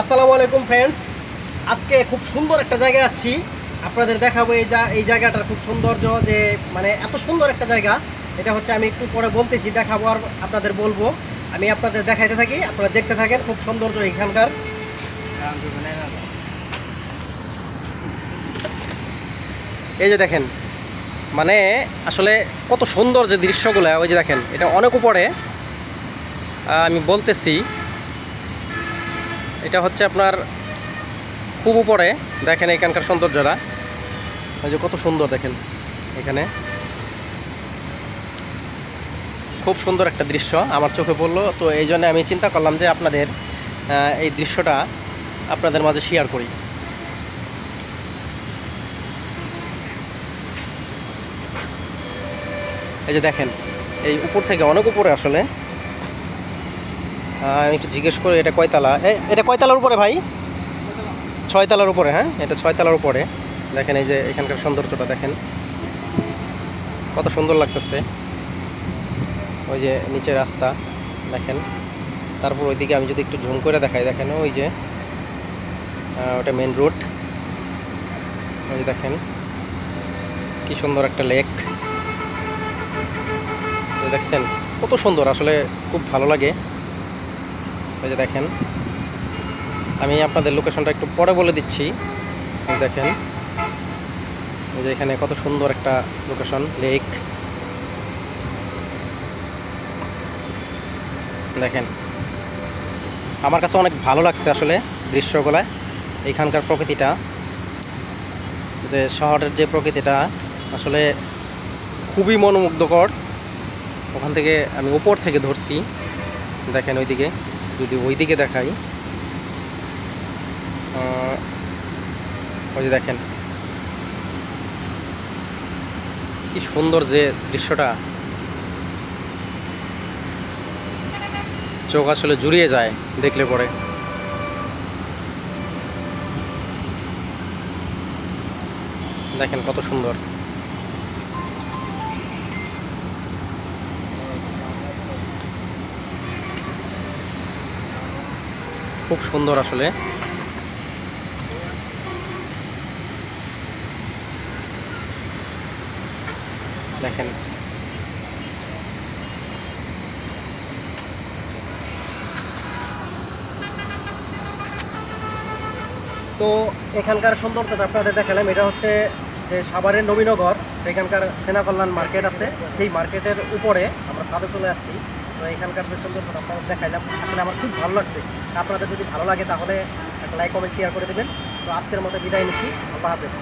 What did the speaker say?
আসসালামু আলাইকুম ফ্রেন্ডস আজকে খুব সুন্দর একটা জায়গায় আসছি। আপনাদের দেখাবো এই যা এই জায়গাটার খুব সৌন্দর্য যে মানে এত সুন্দর একটা জায়গা। এটা হচ্ছে আমি একটু পরে বলতেছি, দেখাবো আর আপনাদের বলব। আমি আপনাদের দেখাইতে থাকি, আপনারা দেখতে থাকেন খুব সৌন্দর্য এখানকার। এই যে দেখেন মানে আসলে কত সুন্দর যে দৃশ্যগুলো, ওই যে দেখেন, এটা অনেক উপরে। আমি বলতেছি এটা হচ্ছে আপনার খুব উপরে, দেখেন এখানকার সৌন্দর্যটা। ওই যে কত সুন্দর দেখেন এখানে। খুব সুন্দর একটা দৃশ্য, আমার চোখে পড়ল। তো এই জন্য আমি চিন্তা করলাম যে আপনাদের এই দৃশ্যটা আপনাদের মাঝে শেয়ার করি। এই যে দেখেন, এই উপর থেকে অনেক উপরে আসলে আমি একটু জিজ্ঞেস করি, এটা কয়তলা এটা কয়তলার উপরে ভাই? ছয়তলার উপরে হ্যাঁ? এটা ছয়তলার উপরে। দেখেন এই যে এখানকার সৌন্দর্যটা দেখেন। কত সুন্দর লাগতেছে। ওই যে নিচে রাস্তা, দেখেন। তারপর ওইদিকে আমি যদি একটু ঝুম করে দেখাই, দেখেন ওই যে ওটা মেন রোড ওই দেখেন, কি সুন্দর একটা লেক দেখছেন, কত সুন্দর, আসলে খুব ভালো লাগে। এই যে দেখেন, আমি আপনাদের লোকেশনটা একটু পরে বলে দিচ্ছি। দেখেন যে এখানে কত সুন্দর একটা লোকেশন লেক দেখেন, আমার কাছে অনেক ভালো লাগছে আসলে দৃশ্যগুলা, এখানকার প্রকৃতিটা। যে শহরের যে প্রকৃতিটা, আসলে খুবই মনোমুগ্ধকর। ওখান থেকে আমি উপর থেকে ধরছি। দেখেন ওইদিকে। যদি ওইদিকে দেখাই আহ, ওই যে দেখেন। কি সুন্দর যে দৃশ্যটা। চোখ আসলে জুড়িয়ে যায় দেখলে পরে। দেখেন কত সুন্দর। খুব সুন্দর আসলে। দেখেন। তো এখানকার সৌন্দর্যটা আপনাদের দেখালাম, এটা হচ্ছে যে সাভারের নবীনগর, এখানকার সেনা কল্যাণ মার্কেট আছে। সেই মার্কেটের উপরে আমরা ছাদে চলে আসছি। তো এখানকার যে সুন্দর আপনাদের দেখাইলাম, আসলে আমার খুব ভালো লাগছে। আপনাদের যদি ভালো লাগে তাহলে লাইক কমেন্ট শেয়ার করে দেবেন। তো আজকের মতো বিদায় নিচ্ছি। আল্লাহ হাফেজ।